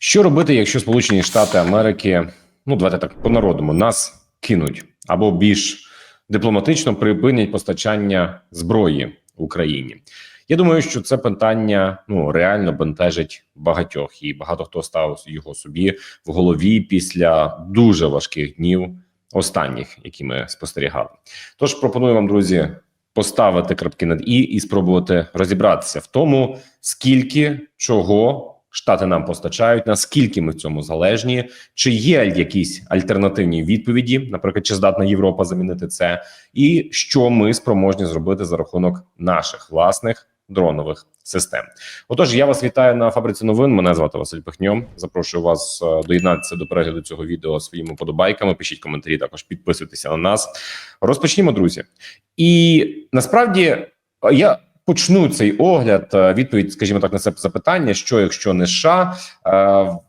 Що робити, якщо Сполучені Штати Америки, ну давайте так по-народному, нас кинуть або більш дипломатично припинять постачання зброї Україні? Я думаю, що це питання ну реально бентежить багатьох, і багато хто став його собі в голові після дуже важких днів останніх, які ми спостерігали. Тож пропоную вам, друзі, поставити крапки над і і спробувати розібратися в тому, скільки чого штати нам постачають, наскільки ми в цьому залежні, чи є якісь альтернативні відповіді, наприклад, чи здатна Європа замінити це, і що ми спроможні зробити за рахунок наших власних дронових систем. Отож, я вас вітаю на фабриці новин. Мене звати Василь Пихньо. Запрошую вас е, доєднатися до перегляду цього відео своїми подобайками. Пишіть коментарі, також підписуйтеся на нас. Розпочнімо, друзі. І насправді я. Почну цей огляд, е, відповідь, скажімо так, на це запитання, що якщо не США,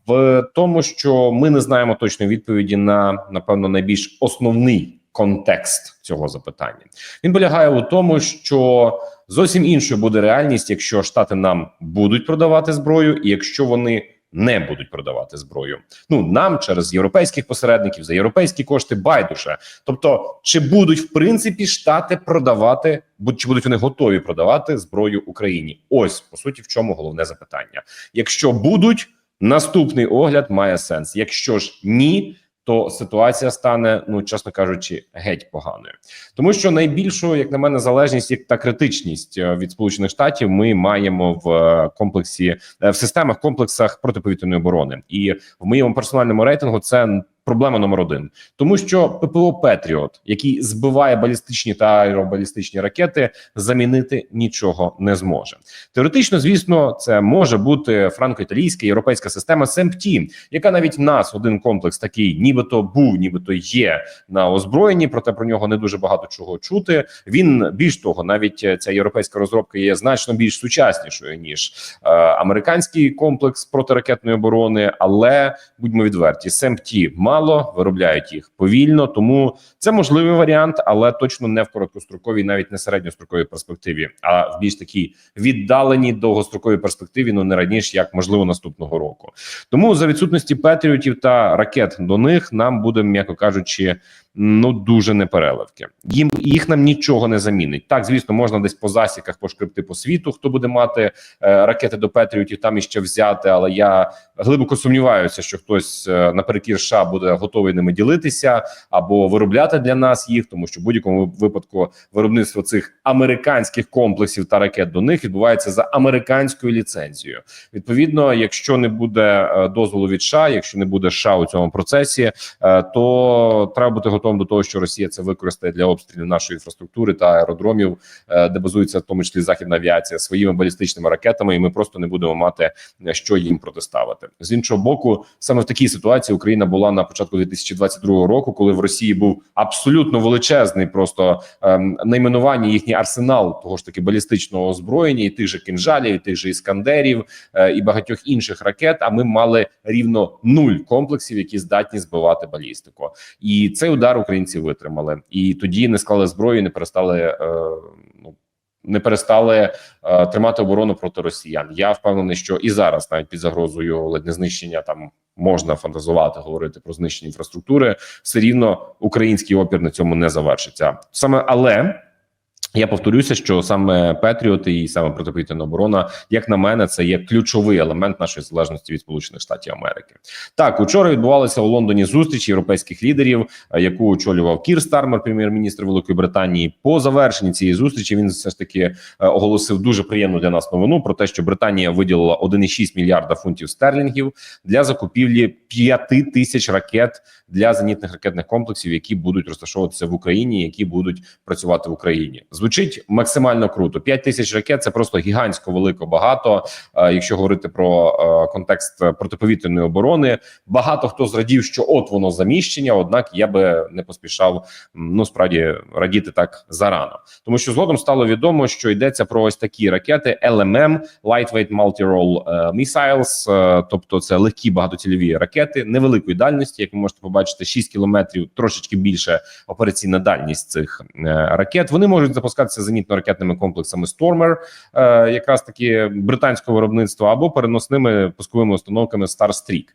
в тому, що ми не знаємо точної відповіді на напевно найбільш основний контекст цього запитання. Він полягає у тому, що зовсім іншою буде реальність, якщо штати нам будуть продавати зброю, і якщо вони не будуть продавати зброю. Ну нам через європейських посередників за європейські кошти байдуже. Тобто, чи будуть в принципі штати продавати, чи будуть вони готові продавати зброю Україні? Ось по суті, в чому головне запитання. Якщо будуть, наступний огляд має сенс. Якщо ж ні. То ситуація стане, ну чесно кажучи, геть поганою, тому що найбільшу, як на мене, залежність та критичність від сполучених штатів ми маємо в комплексі в системах комплексах протиповітряної оборони, і в моєму персональному рейтингу це проблема номер один, тому що ППО Петріот, який збиває балістичні та аеробалістичні ракети, замінити нічого не зможе. Теоретично, звісно, це може бути франко-італійська європейська система СМПТ, яка навіть нас один комплекс такий, нібито був, нібито є на озброєнні, проте про нього не дуже багато чого чути. Він більш того, навіть ця європейська розробка є значно більш сучаснішою ніж е, американський комплекс протиракетної оборони, але будьмо відверті, СМПТ мало мало, виробляють їх повільно, тому це можливий варіант, але точно не в короткостроковій, навіть не середньостроковій перспективі, а в більш такій віддаленій довгостроковій перспективі, ну не раніше, як можливо наступного року. Тому за відсутності патріотів та ракет до них нам буде, м'яко кажучи, ну дуже непереливки. Їм їх нам нічого не замінить. Так, звісно, можна десь по засіках пошкребти по світу, хто буде мати е, ракети до Петріотів, там іще взяти. Але я глибоко сумніваюся, що хтось е, наперекір США буде готовий ними ділитися або виробляти для нас їх, тому що в будь-якому випадку виробництво цих американських комплексів та ракет до них відбувається за американською ліцензією. Відповідно, якщо не буде е, дозволу від США, якщо не буде США у цьому процесі, е, то треба бути готовим до того, що Росія це використає для обстрілів нашої інфраструктури та аеродромів, е, де базується в тому числі західна авіація своїми балістичними ракетами, і ми просто не будемо мати що їм протиставити. З іншого боку, саме в такій ситуації Україна була на початку 2022 року, коли в Росії був абсолютно величезний, просто ем, найменування їхній арсенал того ж таки балістичного озброєння, і тих же кінжалів, і тих же іскандерів е, і багатьох інших ракет. А ми мали рівно нуль комплексів, які здатні збивати балістику, і цей удар українці витримали. І тоді не склали зброю, не перестали е, ну. Не перестали е, тримати оборону проти росіян. Я впевнений, що і зараз, навіть під загрозою ледь не знищення, там можна фантазувати, говорити про знищення інфраструктури. Все рівно український опір на цьому не завершиться. Саме але. Я повторюся, що саме Петріоти і саме протиповітряна оборона, як на мене, це є ключовий елемент нашої залежності від Сполучених Штатів Америки. Так, учора відбувалася у Лондоні зустріч європейських лідерів, яку очолював Кір Стармер, прем'єр-міністр Великої Британії. По завершенні цієї зустрічі він все ж таки оголосив дуже приємну для нас новину про те, що Британія виділила 1,6 мільярда фунтів стерлінгів для закупівлі 5 тисяч ракет для зенітних ракетних комплексів, які будуть розташовуватися в Україні, які будуть працювати в Україні. Звучить максимально круто. 5 тисяч ракет це просто гігантсько велико багато. Якщо говорити про контекст протиповітряної оборони, багато хто зрадів, що от воно заміщення. Однак я би не поспішав ну справді радіти так зарано, тому що згодом стало відомо, що йдеться про ось такі ракети LMM – Lightweight Multi-Role Missiles, тобто це легкі багатоцільові ракети невеликої дальності, як ви можете побачити, 6 кілометрів, трошечки більше операційна дальність цих е, ракет. Вони можуть запускатися зенітно-ракетними комплексами Stormer, е, якраз таки британського виробництва, або переносними пусковими установками. Е,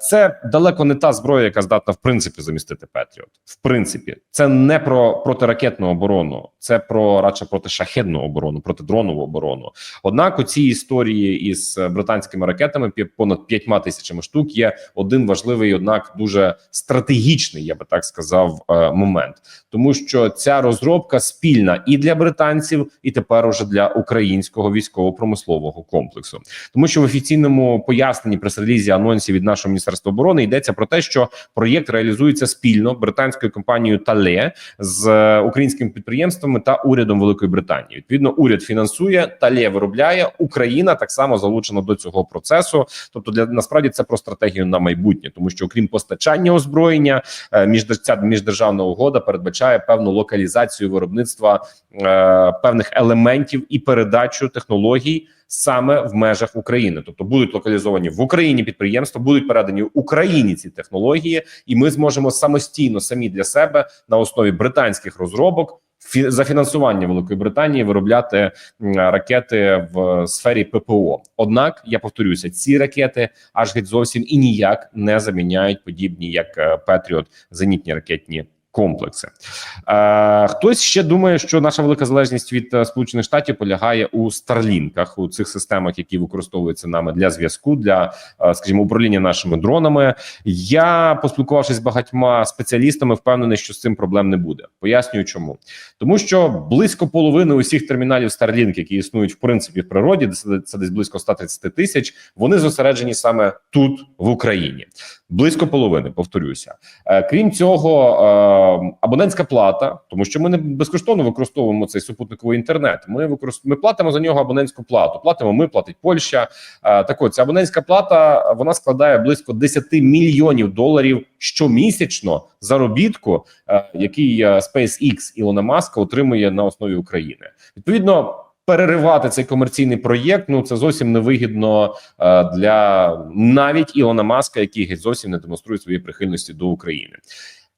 Це далеко не та зброя, яка здатна в принципі замістити Петріот. В принципі, це не про протиракетну оборону, це про радше протишахедну оборону, протидронову оборону. Однак у цій історії із е, британськими ракетами понад п'ятьма тисячами штук є один важливий, однак дуже стратегічний, я би так сказав, е, момент, тому що ця розробка спільна і для британців, і тепер уже для українського військово-промислового комплексу, тому що в офіційному поясненні прес-релізі анонсі від нашого міністерства оборони йдеться про те, що проєкт реалізується спільно британською компанією Тале з е, українськими підприємствами та урядом Великої Британії. Відповідно, уряд фінансує, Тале виробляє. Україна так само залучена до цього процесу. Тобто, для насправді це про стратегію на майбутнє, тому що окрім постачання озброєння, е, між ця міждержавна угода передбачає певну локалізацію виробництва е, певних елементів і передачу технологій. Саме в межах України, тобто будуть локалізовані в Україні підприємства, будуть передані Україні ці технології, і ми зможемо самостійно самі для себе на основі британських розробок за фінансування Великої Британії виробляти ракети в сфері ППО. Однак я повторюся, ці ракети аж геть зовсім і ніяк не заміняють подібні, як е, Петріот, зенітні ракетні. Комплекси е, хтось ще думає, що наша велика залежність від е, сполучених штатів полягає у старлінках, у цих системах, які використовуються нами для зв'язку, для е, скажімо, управління нашими дронами. Я поспілкувавшись з багатьма спеціалістами, впевнений, що з цим проблем не буде. Пояснюю, чому тому, що близько половини усіх терміналів Starlink, які існують в принципі в природі, це, десь близько 130 тисяч. Вони зосереджені саме тут, в Україні. Близько половини, повторюся. Е, крім цього, е, абонентська плата, тому що ми не безкоштовно використовуємо цей супутниковий інтернет. Ми використ... ми платимо за нього абонентську плату. Платимо ми, платить Польща. Е, так от, ця абонентська плата вона складає близько 10 мільйонів доларів щомісячно заробітку, е, який SpaceX Ілона Маска отримує на основі України. Відповідно. Переривати цей комерційний проєкт ну це зовсім невигідно е, для навіть Ілона Маска, який геть зовсім не демонструє свої прихильності до України.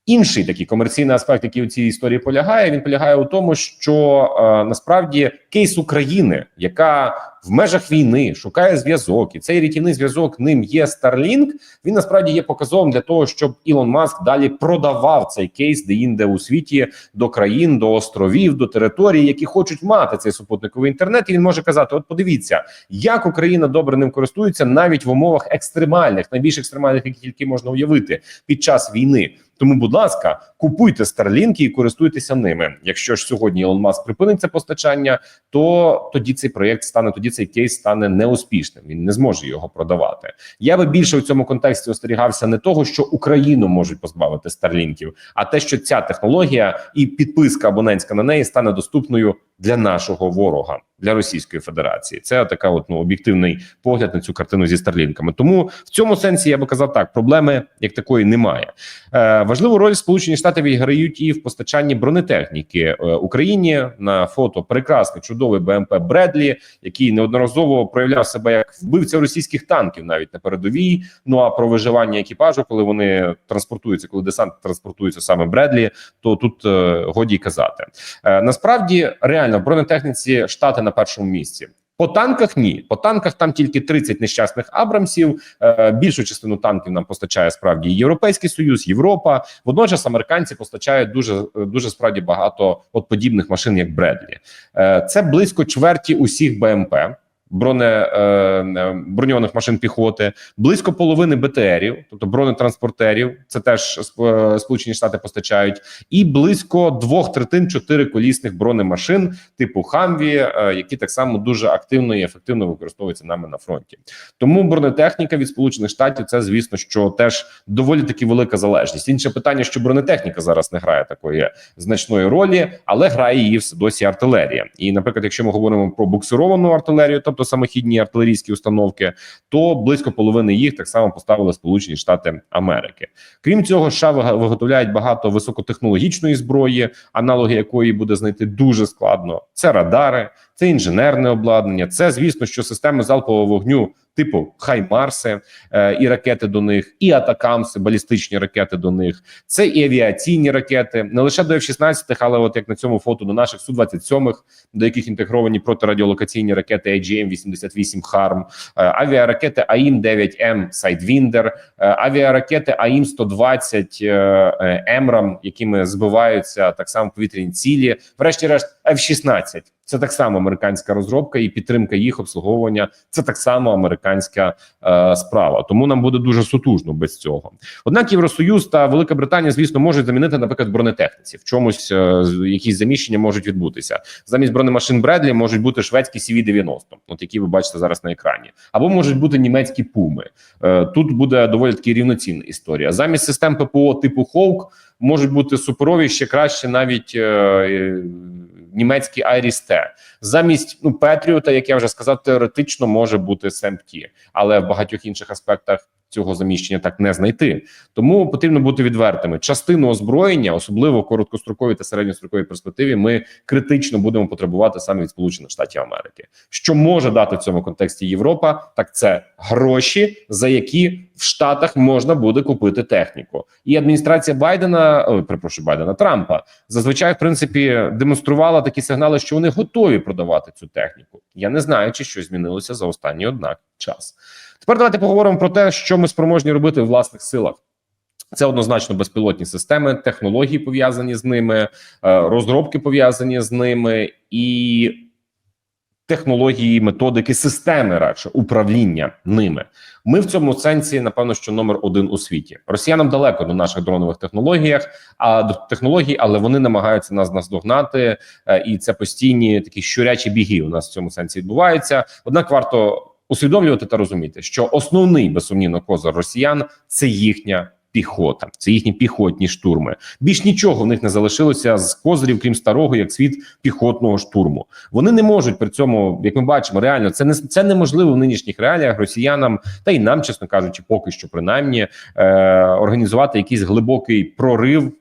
Інший такий комерційний аспект, який у цій історії полягає, він полягає у тому, що е, насправді кейс України, яка в межах війни шукає зв'язок, і цей рятівний зв'язок ним є Starlink, Він насправді є показовим для того, щоб Ілон Маск далі продавав цей кейс де-інде у світі до країн, до островів, до територій, які хочуть мати цей супутниковий інтернет. І він може казати: От подивіться, як Україна добре ним користується навіть в умовах екстремальних, найбільш екстремальних, які тільки можна уявити під час війни. Тому, будь ласка, купуйте старлінки і користуйтеся ними. Якщо ж сьогодні Ілон Маск припинить це постачання, то тоді цей проєкт стане, тоді цей кейс стане неуспішним. Він не зможе його продавати. Я би більше в цьому контексті остерігався не того, що Україну можуть позбавити старлінків, а те, що ця технологія і підписка абонентська на неї стане доступною для нашого ворога, для Російської Федерації. Це така, от ну об'єктивний погляд на цю картину зі старлінками. Тому в цьому сенсі я би казав так: проблеми як такої немає. Е, важливу роль Сполучені Штати відіграють і в постачанні бронетехніки е, Україні на фото. Прекрасний чудовий БМП Бредлі, який неодноразово проявляв себе як вбивця російських танків, навіть на передовій. Ну а про виживання екіпажу, коли вони транспортуються, коли десант транспортується саме Бредлі, то тут е, годі казати. Е, насправді реально в бронетехніці штати на першому місці. По танках ні, по танках там тільки 30 нещасних Абрамсів. Е, більшу частину танків нам постачає справді Європейський Союз, Європа. Водночас американці постачають дуже дуже справді багато от подібних машин, як Бредлі. Е, це близько чверті усіх БМП. Броне е, броньованих машин піхоти, близько половини БТРів, тобто бронетранспортерів, це теж е, Сполучені Штати постачають, і близько двох третин чотириколісних бронемашин типу Хамві, е, які так само дуже активно і ефективно використовуються нами на фронті. Тому бронетехніка від Сполучених Штатів це звісно, що теж доволі таки велика залежність. Інше питання, що бронетехніка зараз не грає такої значної ролі, але грає її все досі артилерія. І, наприклад, якщо ми говоримо про буксировану артилерію, тобто самохідні артилерійські установки, то близько половини їх так само поставили Сполучені Штати Америки. Крім цього, США виготовляють багато високотехнологічної зброї, аналоги якої буде знайти дуже складно. Це радари, це інженерне обладнання. Це звісно, що системи залпового вогню типу Хаймарси е, і ракети до них, і Атакамси, балістичні ракети до них. Це і авіаційні ракети, не лише до F-16, але от як на цьому фото до наших су 27 до яких інтегровані протирадіолокаційні ракети AGM-88 HARM, е, авіаракети АІМ-9М Sidewinder, е, авіаракети АІМ-120 е, е, Емрам, якими збиваються так само повітряні цілі. Врешті-решт, F-16. Це так само американська розробка і підтримка їх обслуговування. Це так само американська е, справа. Тому нам буде дуже сутужно без цього. Однак Євросоюз та Велика Британія, звісно, можуть замінити, наприклад, бронетехніці. В чомусь е, якісь заміщення можуть відбутися. Замість бронемашин Бредлі можуть бути шведські CV-90, от які ви бачите зараз на екрані, або можуть бути німецькі пуми. Е, тут буде доволі таки рівноцінна історія. Замість систем ППО типу Хоук можуть бути суперові ще краще навіть. Е, Німецький Айріс-Т. замість ну Петріота, як я вже сказав, теоретично може бути СМТ, але в багатьох інших аспектах цього заміщення так не знайти. Тому потрібно бути відвертими. Частину озброєння, особливо в короткостроковій та середньостроковій перспективі, ми критично будемо потребувати саме від Сполучених Штатів Америки. Що може дати в цьому контексті Європа? Так це гроші, за які в Штатах можна буде купити техніку. І адміністрація Байдена, ой, перепрошую, Байдена Трампа, зазвичай в принципі демонструвала такі сигнали, що вони готові продавати цю техніку. Я не знаю, чи щось змінилося за останній однак час. Тепер давайте поговоримо про те, що ми спроможні робити в власних силах. Це однозначно безпілотні системи, технології пов'язані з ними, е, розробки пов'язані з ними, і технології, методики, системи радше управління ними. Ми в цьому сенсі, напевно, що номер один у світі. Росіянам далеко до наших дронових технологіях, а до технологій, але вони намагаються нас наздогнати, е, і це постійні такі щурячі біги у нас в цьому сенсі відбуваються. Однак варто усвідомлювати та розуміти, що основний безсумнівно козир росіян це їхня. Піхота, це їхні піхотні штурми. Більш нічого в них не залишилося з козирів, крім старого, як світ піхотного штурму. Вони не можуть при цьому, як ми бачимо, реально це не це неможливо в нинішніх реаліях росіянам, та й нам, чесно кажучи, поки що принаймні е, організувати якийсь глибокий прорив.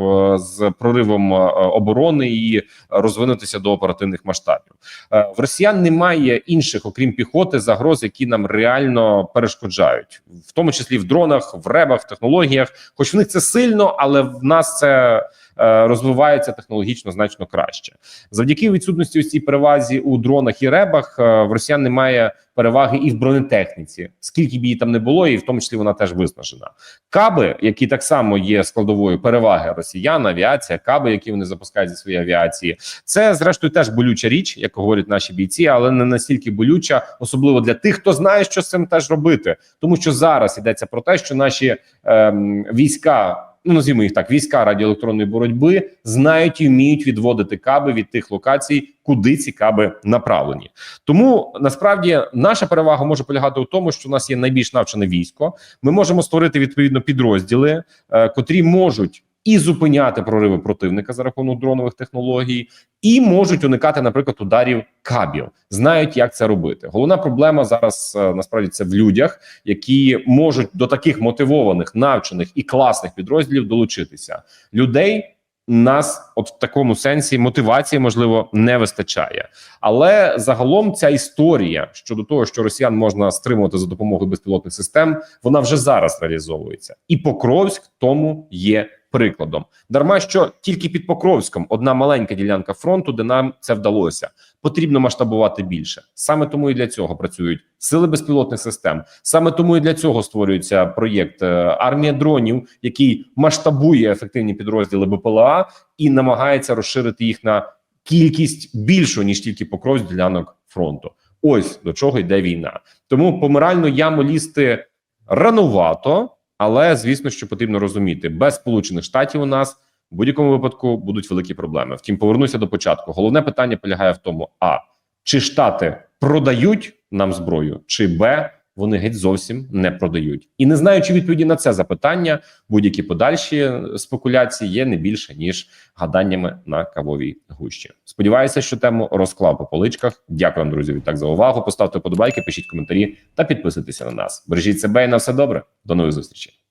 Е, З проривом е, оборони і розвинутися до оперативних масштабів Е, в росіян немає інших, окрім піхоти, загроз, які нам реально перешкоджають, в тому числі в дронах, в ребах, в технологіях. Хоч в них це сильно, але в нас це розвивається технологічно значно краще. Завдяки відсутності ось цій перевазі у дронах і ребах е, в росіян немає переваги і в бронетехніці, скільки б її там не було, і в тому числі вона теж виснажена. Каби, які так само є складовою переваги росіян, авіація, каби, які вони запускають зі своєї авіації, це зрештою теж болюча річ, як говорять наші бійці, але не настільки болюча, особливо для тих, хто знає, що з цим теж робити, тому що зараз йдеться про те, що наші ем, війська. Ну, назвімо їх так, війська радіоелектронної боротьби знають і вміють відводити каби від тих локацій, куди ці каби направлені. Тому насправді наша перевага може полягати у тому, що у нас є найбільш навчене військо. Ми можемо створити відповідно підрозділи, е, котрі можуть і зупиняти прориви противника за рахунок дронових технологій, і можуть уникати, наприклад, ударів кабів, знають, як це робити. Головна проблема зараз е, насправді це в людях, які можуть до таких мотивованих, навчених і класних підрозділів долучитися. Людей нас, от в такому сенсі, мотивації можливо не вистачає. Але загалом ця історія щодо того, що росіян можна стримувати за допомогою безпілотних систем, вона вже зараз реалізовується, і Покровськ тому є прикладом. Дарма що тільки під Покровськом одна маленька ділянка фронту, де нам це вдалося. Потрібно масштабувати більше. Саме тому і для цього працюють сили безпілотних систем. Саме тому і для цього створюється проєкт е, армія дронів, який масштабує ефективні підрозділи БПЛА і намагається розширити їх на кількість більшу ніж тільки Покровськ ділянок фронту. Ось до чого йде війна. Тому помиральну яму лізти ранувато, але звісно, що потрібно розуміти, без сполучених штатів у нас в будь-якому випадку будуть великі проблеми. Втім, повернуся до початку. Головне питання полягає в тому: а чи штати продають нам зброю, чи б вони геть зовсім не продають, і не знаючи відповіді на це запитання, будь-які подальші спекуляції є не більше ніж гаданнями на кавовій гущі. Сподіваюся, що тему розклав по поличках. Дякую вам, друзі, відтак за увагу. Поставте подобайки, пишіть коментарі та підписуйтеся на нас. Бережіть себе і на все добре. До нових зустрічей.